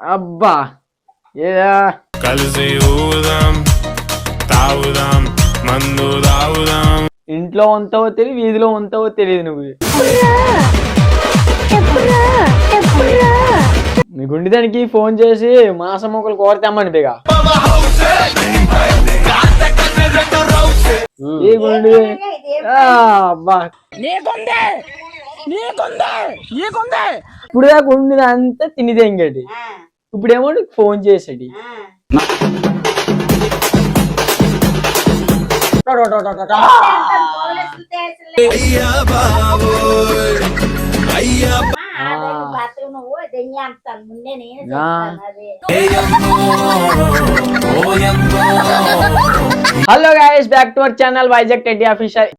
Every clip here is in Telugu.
అబ్బా! ఏదా? కలిసి ఊదాం తాగుదాం మందు తాగుదాం ఇంట్లో ఉంటావో తెలియదు వీధిలో ఉంటావో తెలియదు నువ్వు. నీ గుండెదానికి ఫోన్ చేసి మాసం మొక్కలు కోరతామని బిగా. ఏ గుండి. ఆ, అబ్బా. ఇప్పుడు దాకా ఉండిన అంతా తినిదే ఇంకటి ఇప్పుడేమో నీకు ఫోన్ చేసాడు నువ్వు దెయ్యం అంటాను ముందే నేను ఆ. చెప్తాను అది hello guys back to our channel Vizag teddy official.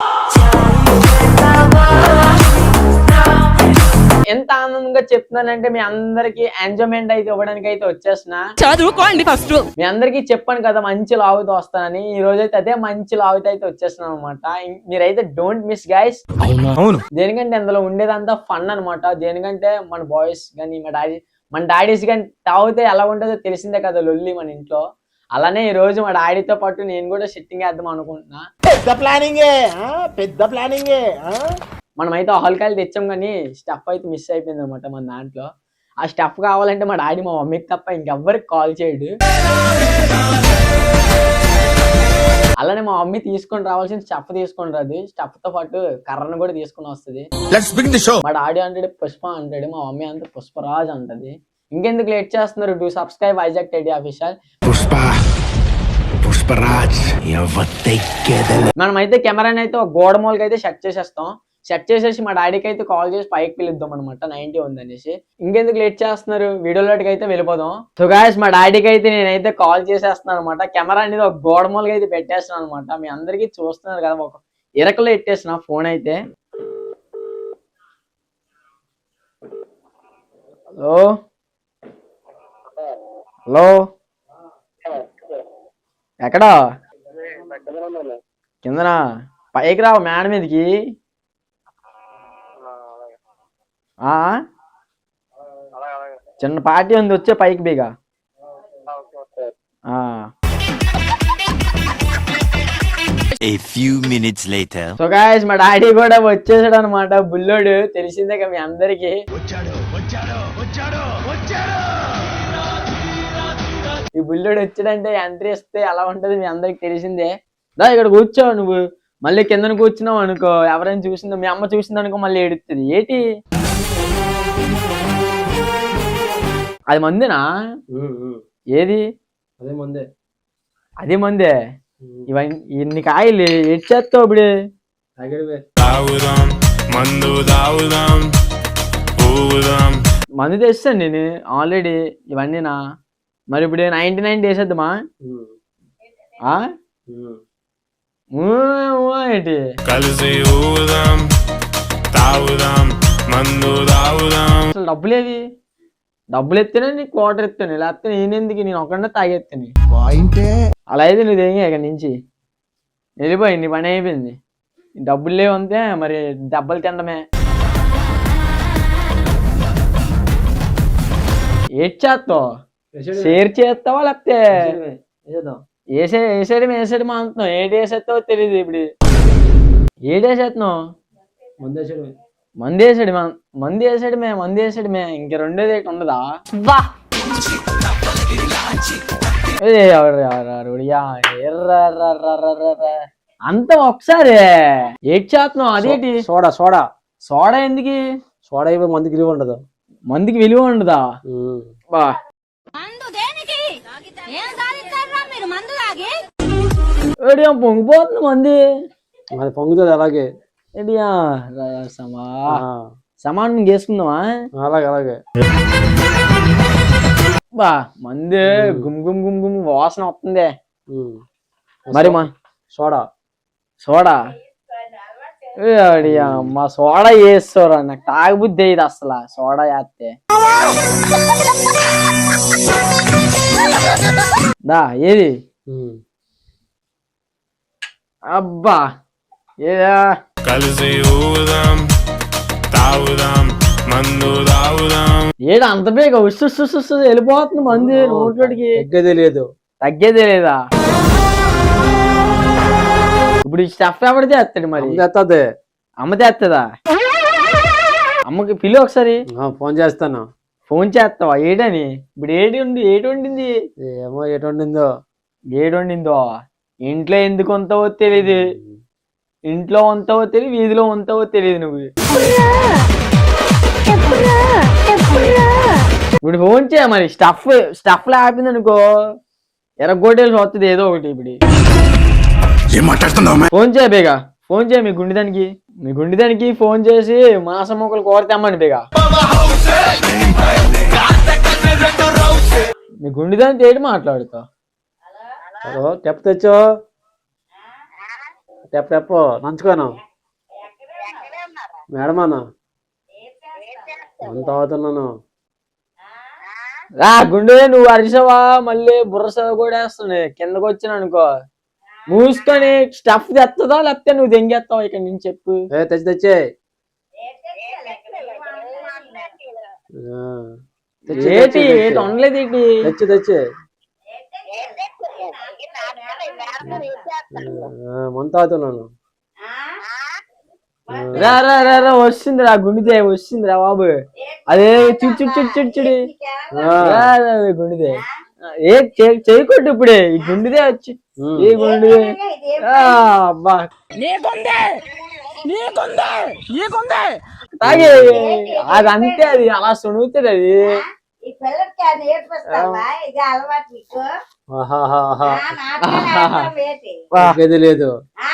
ఎంత ఆనందంగా చెప్తున్నానంటే మీ అందరికి ఎంజాయ్మెంట్ అయితే ఇవ్వడానికి అయితే వచ్చేసిన చదువుకోండి ఫస్ట్. మీ అందరికి చెప్పాను కదా మంచి లావుతో వస్తానని. ఈ రోజు అయితే అదే మంచి లావుతో అయితే వచ్చేస్తున్నాను అనమాట మీరైతే డోంట్ మిస్ గైస్ అవును? దేనికంటే అందులో ఉండేదంతా ఫన్ అన్నమాట. దేనికంటే మన బాయ్స్ కానీ మా డాడీ మన డాడీస్ కానీ తాగితే ఎలా ఉంటుందో తెలిసిందే కదా లొల్లి మన ఇంట్లో. అలానే ఈ రోజు మా డాడీతో పాటు నేను కూడా సిట్టింగ్ వేద్దాం అనుకుంటున్నా. పెద్ద ప్లానింగే? పెద్ద ప్లానింగే? మనమైతే ఆల్కాయలు తెచ్చాం కానీ స్టఫ్ అయితే మిస్ అయిపోయింది అనమాట మన దాంట్లో. ఆ స్టఫ్ కావాలంటే మా డాడీ మా మమ్మీకి తప్ప ఇంకెవ్వరికి కాల్ చేయడు. అలానే మా మమ్మీ తీసుకొని రావాల్సిన స్టఫ్ తీసుకొని రాదు. స్టఫ్తో పాటు కర్రను కూడా తీసుకొని వస్తుంది. మా డాడీ అంటాడు పుష్ప అంటాడు మా మమ్మీ అంతా పుష్పరాజ్ అంటది. ఇంకెందుకు లేట్ చేస్తున్నారు? Do subscribe Vizag teddy official Pushpa Pushparaj మనమైతే కెమెరాని అయితే ఒక గోడ మూలకి అయితే సెట్ చేసేస్తాం. సెట్ చేసేసి మా డాడీకి అయితే కాల్ చేసి పైకి పిలుద్దాం అనమాట నైన్టీ ఉందనేసి ఇంకెందుకు లేట్ చేస్తున్నారు? వీడియోలోకి అయితే వెళ్ళిపోదాం. సో గాయస్ మా డాడీకి అయితే నేనైతే కాల్ చేసేస్తున్నాను అనమాట కెమెరా అనేది ఒక గోడ మూలకి అయితే పెట్టేస్తున్నాను అనమాట మీ అందరికీ చూస్తున్నారు కదా ఒక ఇరకలో పెట్టేసిన ఫోన్ అయితే. హలో హలో ఎక్కడా? కిందనా పైకి రావు మేడ మీదకి. చిన్న పార్టీ ఉంది వచ్చే పైకి బీగా. ఆ. A few minutes later. So guys మా డాడీ కూడా వచ్చేసాడు అనమాట బుల్లోడు తెలిసిందే కదా మీ అందరికి. ఈ బుల్లోడు వచ్చాడంటే ఎంట్రీ ఇస్తే ఎలా ఉంటది మీ అందరికి తెలిసిందే? దా ఇక్కడ కూర్చో నువ్వు. మళ్ళీ కిందన కూర్చున్నావు అనుకో. ఎవరైనా చూసిందో మీ అమ్మ చూసిందో అనుకో మళ్ళీ ఎడుతుంది ఏంటి? అది మందేనా? ఏది? అదే ముందే. అది మందే. ఇవన్నీ ఇన్ని కాయలు ఎచ్చేస్తావు ఇప్పుడు? తాగుదాం మందు తాగుదాం ఊదాం మందు తెస్తాను నేను ఆల్రెడీ ఇవన్నీనా? మరి ఇప్పుడు నైన్టీ నైన్ వేసేద్దామా ఏంటి? కలిసి ఊదాం తాగుదాం మందు తాగుదాం. అసలు డబ్బులేవి? డబ్బులు ఎత్తేనే నీకు క్వార్టర్ ఎత్తాను లేకపోతే నేనెందుకు నేను ఒకటే తాగెత్తాను? పాయింటే అలా అయితే నువ్వు ఇక్కడ నుంచి. వెళ్ళిపోయి నీ పని అయిపోయింది. డబ్బులు లేవంతే మరి దెబ్బలు తినడమే. ఏడ్ చేస్తావు? షేర్ చేస్తావా లేకపోతే వేసే వేసేయడం వేసేయడం అంటున్నావు. ఏడు వేసేస్తావో తెలియదు ఇప్పుడు. ఏడు వేసేస్తున్నావు? మంది వేసాడు మంది వేసాడమే మంది వేసాడమే ఇంక రెండోది ఉండదా? వా. అంతా ఒకసారి. ఏడ్ చేస్తున్నావు అదేంటి సోడా సోడా. సోడా ఎందుకు? సోడా ఇవ్వ మందికి విలువ ఉండదు. మందికి విలువ ఉండదా? బా పొంగిపోతుంది మంది? అది పొంగుతుంది అలాగే. ఏడియా? రా- సమా. ఆ, సమానం చేసుకుందామా? అలాగే అలాగే. బా మంది గుమ్ గుమ్ గుమ్ గుమ్ వాసన వస్తుంది. మరి మా సోడా. సోడా? ఏ అడియా మా సోడా వేస్తారా నాకు తాగబుద్ధి అయ్యేది అసలు సోడా వేస్తే దా ఏది. అబ్బా ఏదా? కలిసి ఊదాం తాగుదాం మందు తాగుదాం. ఏడు అంత బేగ వెళ్ళిపోతుంది మంది నోట్లోకి తగ్గేదే లేదు. తగ్గేదే లేదా? ఇప్పుడు ఈ స్టఫ్ ఎవడు చేస్తాడు మరి? ఎత్తది అమ్మ చేస్తుందా అమ్మకి పిలు ఒకసారి. ఫోన్ చేస్తాను. ఫోన్ చేస్తావా? ఏడని? ఇప్పుడు ఏడి ఉండి ఏటి వండింది? ఏమో ఎటు వండిందో. ఏడు వండిందో? ఇంట్లో ఎందుకు ఉంటావో తెలియదు ఇంట్లో ఉంటావో తెలియదు వీధిలో ఉంటావో తెలియదు నువ్వు. ఇప్పుడు ఫోన్ చేయ మరి స్టఫ్ స్టఫ్ ఆపింది అనుకో ఎర్రగొట్టేసి వస్తుంది ఏదో ఒకటి ఇప్పుడు. ఫోన్ చేయ బేగా ఫోన్ చేయ మీ గుండెదానికి మీ గుండెదానికి ఫోన్ చేసి మాసం మొక్కలు కోరతామని బేగా. మీ గుండెదానికి ఏంటి మాట్లాడుతావు? హలో టెప్ టెప్ నంచుకోను. మేడమానా అంత అవుతున్నాను? రా గుండె నువ్వు అరిసవా? మళ్ళీ బుర్ర కూడా వేస్తుంది. కిందకు వచ్చిన అనుకో. మూసుకొని స్టఫ్ తెస్తుందా లేకపోతే నువ్వు దెంగేస్తావు ఇక్కడ నుంచి చెప్పు. తెచ్చి తెచ్చే. ఏటి ఏటి? ఉండలేదు ఏంటి? తెచ్చి తెచ్చి. మంత అవుతున్నాను రా రా రా రా వస్తుంది రా గుండెదే వస్తుంది రా బాబు. అదే చిడు చిడు చిడు గుండెదే. ఏ చే- చేయకొట్టు ఇప్పుడే. ఈ గుండెదే వచ్చి. ఏ గుండెదే? అబ్బా. తాగే అది అంతే అది అలా సునుగుతుంది అది. లేదు. ఆ?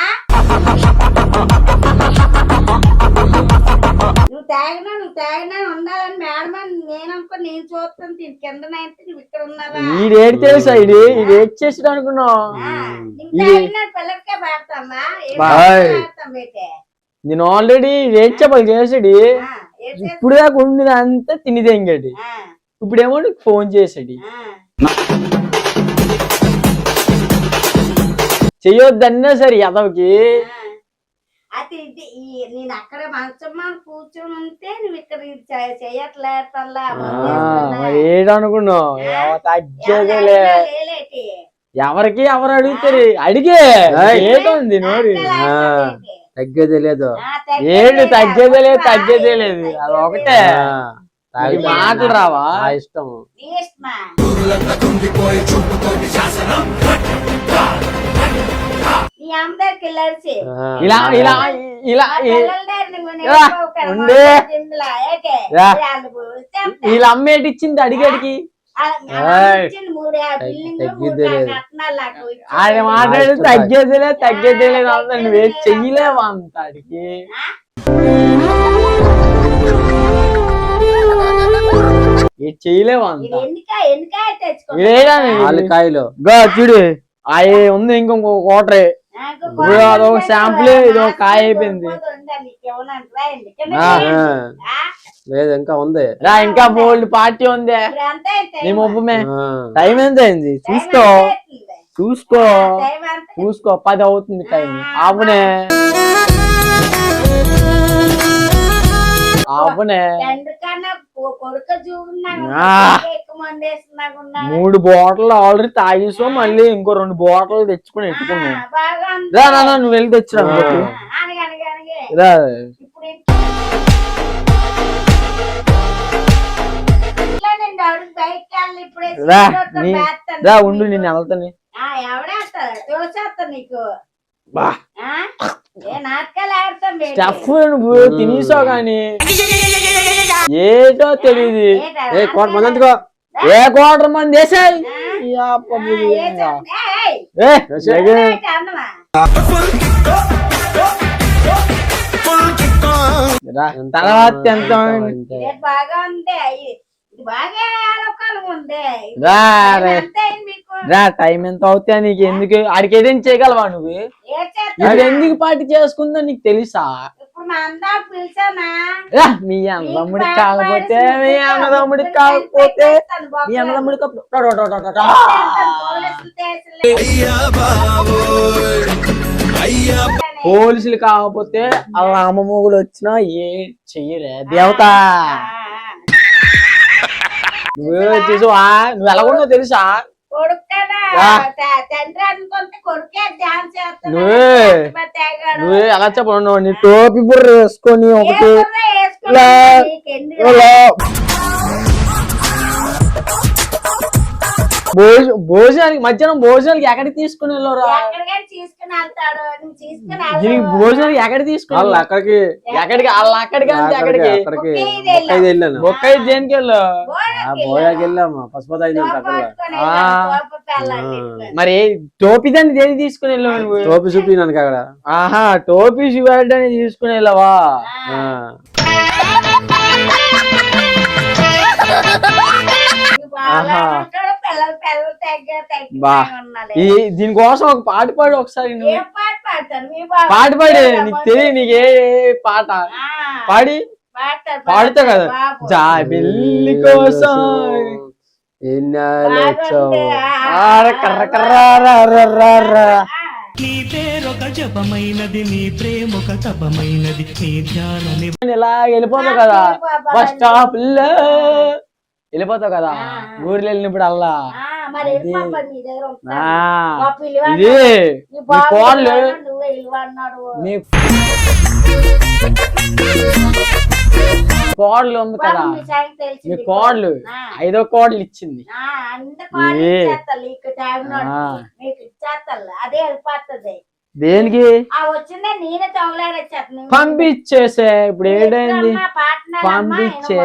నువ్వు తాగినా నువ్వు తాగినా ఉండాలని మేడం అని నేను అనుకో నేను చూస్తాను దీని కింద నువ్వు ఇక్కడ ఉన్నావా? తెలుసా ఇది? ఇది ఏడ్ చేసాడు అనుకున్నావు? పిల్లలకే పెడతామా? నేను ఆల్రెడీ ఏడ్ చెప్పలు చేసాడు? ఇప్పుడు దాకా ఉండిన అంతా తినిదెంగాడు ఆ, ఇప్పుడేమో నీకు ఫోన్ చేసాడు చెయ్యొద్దన్నా సరే ఎదవకి. అది ఇది నేను అక్కడ కూర్చొని ఉంటే నువ్వు ఇక్కడ ఇది ఏడనుకున్నావు? లేలేటి? ఎవరికి ఎవరు అడుగుతారు? అడిగే. ఏటుంది నోరు? తగ్గేది లేదు. ఏడు తగ్గేదే లేదు తగ్గేదే లేదు. అది ఒకటే. మాటలు రావా? ఇష్టం. ఇలా ఇలా ఇలా ఆ ఉండే. వాళ్ళు చెప్తా. వీళ్ళ అమ్మ ఏటి ఇచ్చింది అడిగి అడిగి ఆ, మా ఏయ్. ఇచ్చింది మూడు ఆ బిల్డింగ్ మూడు తగ్గిద్దే లేదు. కట్నాలు నాకు ఇచ్చింది. ఆయన మాట్లాడి తగ్గేదేలే తగ్గేదేలే నువ్వే చెయ్యలేవా అంత అడిగి. ఏ చెయ్యలేవా అంత. గా చూడు. అవి ఉంది ఇంకొక కోటరే ఇప్పుడు అదొక శాంపుల్ ఇది ఒక కాయ అయిపోయింది లేదు ఇంకా ఉంది. రా ఇంకా బోల్డ్ పార్టీ ఉంది. నీ ఆ, టైం ఎంత అయింది చూసుకో? చూసుకో? చూసుకో పది అవుతుంది టైం. ఆపునే. ఆపునే. తండ్రి కన్నా కొ- కొడుకు చూపున్నాను మూడు బాటిల్ ఆల్రెడీ తాగేసాం మళ్ళీ ఇంకో రెండు బాటిల్ తెచ్చుకుని ఉంది. రా నాన్న నువ్వు వెళ్ళి తెచ్చురా. రా ఉండు నేను వెళ్తాను ఆ, ఎవడేస్తాడు చూసేస్తా నీకు బా ఆ? ఏ నాటకాలు ఆడతాం బేటి. స్టఫ్ నువ్వు తినేసావు కానీ ఏటో తెలియదు? ఏ కోట మంది ఎందుకో ఏ క్వార్టర్ మంది వేసాయి? తర్వాత ఎంత అంతే. ఇది బాగా ఉంది ఇది ఇది బాగా ఆలోకాలం ఉంది. ఇది రా టైం రా. ఎంత అవుతా నీకు? ఎందుకు? ఆడికి ఏదైనా చేయగలవా నువ్వు? ఎందుకు పార్టీ చేసుకుందో నీకు తెలుసా? మా మీ అన్నదమ్ముడికి కాకపోతే మీ అన్నదమ్ముడికి కాకపోతే మీ టో టో. పోలీసులు కాకపోతే వాళ్ళ అమ్మమ్మ కూడా వచ్చినా ఏ చెయ్యరే. దేవత. నువ్వే చూసావా? నువ్వు ఎలా ఉన్నావు తెలుసా? నువ్వే. నువ్వే ఎలా చెప్పను నీ టోపీ బుర్ర వేసుకొని ఒకటి భోజ- భోజనానికి మధ్యాహ్నం భోజనానికి ఎక్కడికి తీసుకుని వెళ్ళరా. భోజనానికి ఎక్కడికి తీసుకుని వాళ్ళు అక్కడికి ఎక్కడికి వాళ్ళ అక్కడికి. ఒక్కైదు వెళ్ళాను. బొక్కై దేనికి వెళ్ళు ఆ బోయకి బోయాకి వెళ్ళాము. పసుపతి. మరి టోపీ దాన్ని దేనికి తీసుకుని వెళ్ళావు నువ్వు? టోపీ చూపినాను అక్కడ. ఆహా టోపీ శివాడిని తీసుకుని వెళ్ళవా? ఆహా. బా. ఈ దీనికోసం ఒక పాట పాడు ఒకసారి నువ్వు. ఏం పాట పాడు నీకు బాబు? తెలియదు నీకు పాట? ఆ, పాడి. పాడుతావు కదా. జాబిల్లి కోసం. నీ పేరొక జపమైనది నీ ప్రేమొక తపమైనది నీ ధ్యానని ఇలా వెళ్ళిపోతావు కదా? బస్ స్టాప్లో. వెళ్ళిపోతావు కదా. ఊర్లో వెళ్ళినప్పుడు అల్లా. ఇది మీ కోళ్ళు. మీ కోడలు. ఉంది కదా? మీ. కోడలు. ఐదో కోడలు ఇచ్చింది. అదే వెళ్ళిపోతుంది. దేనికి? ఆ వచ్చిందే నేనే తొగలేడొచ్చేస్తాను పంపించేసే. ఇప్పుడు ఏడైంది? పంపించే.